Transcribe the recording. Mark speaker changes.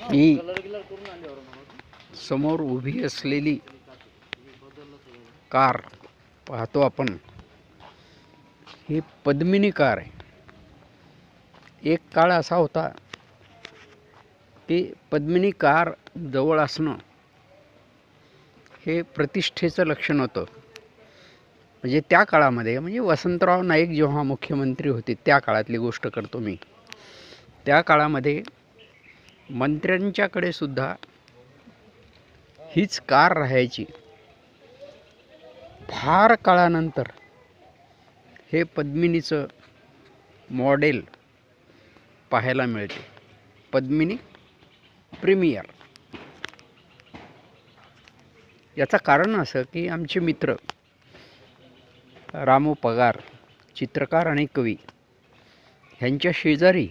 Speaker 1: ही समोर उभी असलेली कार पाहतो आपण. ही पद्मिनी कार आहे. एक काळ असा होता की पद्मिनी कार जवळ असणं हे प्रतिष्ठेचं लक्षण होतं. म्हणजे त्या काळामध्ये म्हणजे वसंतराव नाईक जेव्हा मुख्यमंत्री होते त्या काळातली गोष्ट करतो मी. त्या काळामध्ये मंत्र्यांच्याकडे सुद्धा हीच कार राहायची. फार काळानंतर हे पद्मिनीचं मॉडेल पाहायला मिळते. पद्मिनी प्रीमियर. याचं कारण असं की आमचे मित्र रामू पगार चित्रकार आणि कवी ह्यांच्या शेजारी